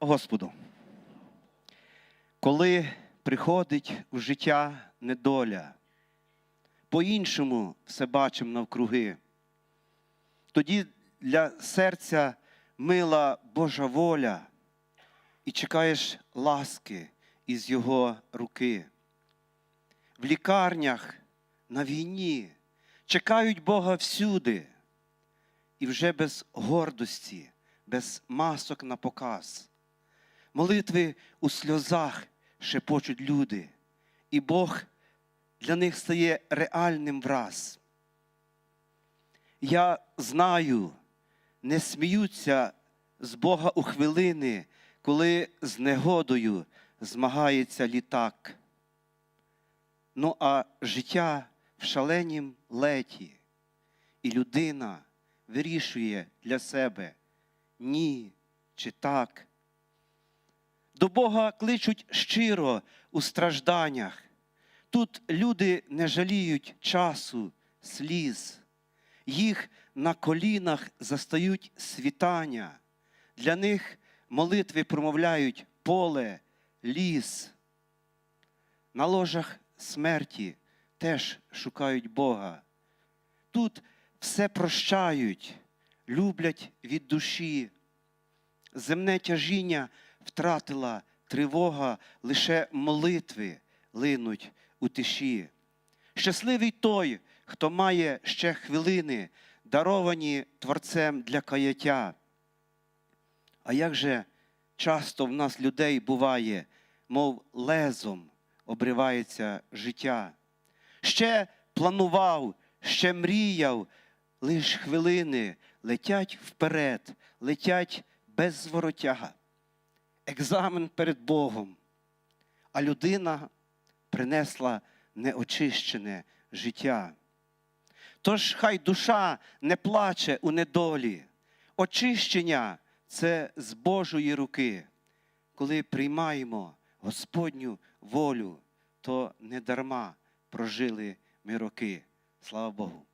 Господу. Коли приходить у життя недоля, по-іншому все бачимо навкруги, тоді для серця мила Божа воля і чекаєш ласки із Його руки. В лікарнях, на війні чекають Бога всюди, і вже без гордості, без масок на показ. Молитви у сльозах шепочуть люди, і Бог для них стає реальним враз. Я знаю, не сміються з Бога у хвилини, коли з негодою змагається літак. Ну а життя в шаленім леті, і людина вирішує для себе ні чи так. До Бога кличуть щиро у стражданнях. Тут люди не жаліють часу, сліз, їх на колінах застають світання. Для них молитви промовляють поле, ліс. На ложах смерті теж шукають Бога. Тут все прощають, люблять від душі. Земне тяжіння втратила тривога, лише молитви линуть у тиші. Щасливий той, хто має ще хвилини, даровані Творцем для каяття. А як же часто в нас людей буває, мов лезом обривається життя. Ще планував, ще мріяв, лиш хвилини летять вперед, летять без звороття. Екзамен перед Богом, а людина принесла неочищене життя. Тож хай душа не плаче у недолі. Очищення це з Божої руки. Коли приймаємо Господню волю, то не дарма прожили ми роки. Слава Богу.